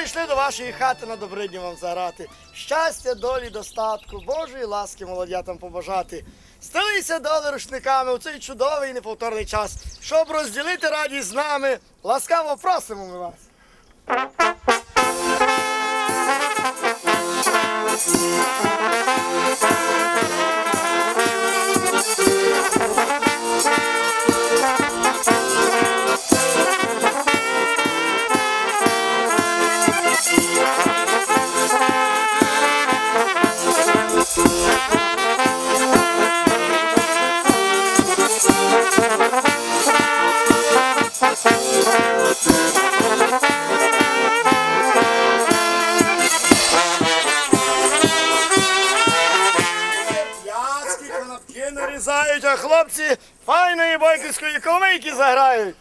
прийшли до вашої хати на добридню вам заграти. Щастя, долі, достатку, Божої ласки молодятам побажати. Стелися доли рушниками у цей чудовий неповторний час, щоб розділити радість з нами. Ласкаво просимо ми вас. Канапки а хлопці файної бойківської коломийки заграють.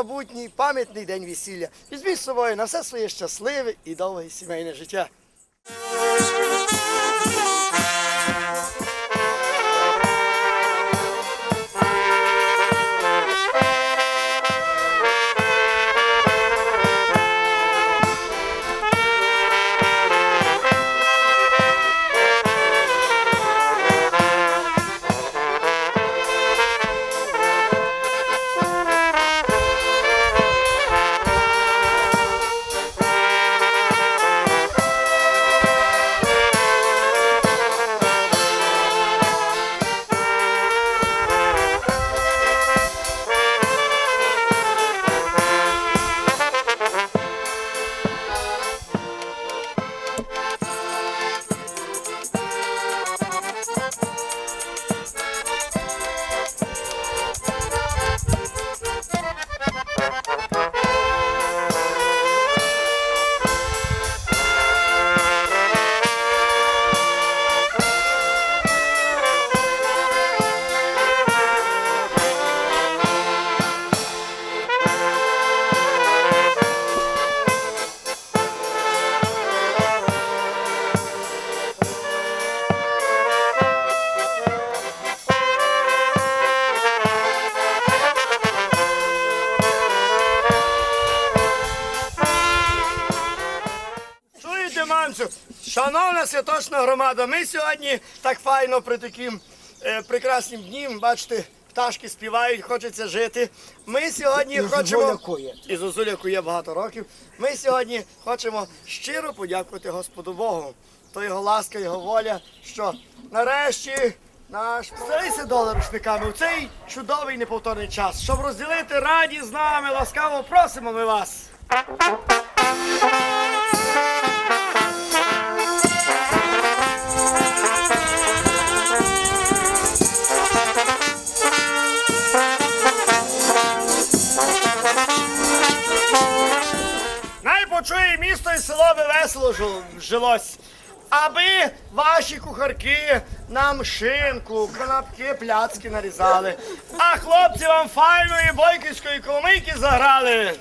Незабутній пам'ятний день весілля. Візьміть з собою на все своє щасливе і довге сімейне життя. Чуєте. Шановна святочна громада, ми сьогодні так файно при таким е, прекраснім дні, бачите, пташки співають, хочеться жити. Ми сьогодні І хочемо. І Зозуля кує багато років. Ми сьогодні хочемо щиро подякувати Господу Богу. То його ласка, його воля, що нарешті наш Стелися долар рушниками у цей чудовий неповторний час, щоб розділити радість з нами. Ласкаво просимо ми вас. Село весело жилось. Аби ваші кухарки нам шинку, канапки, пляцки нарізали, а хлопці вам файної бойківської коломийки заграли.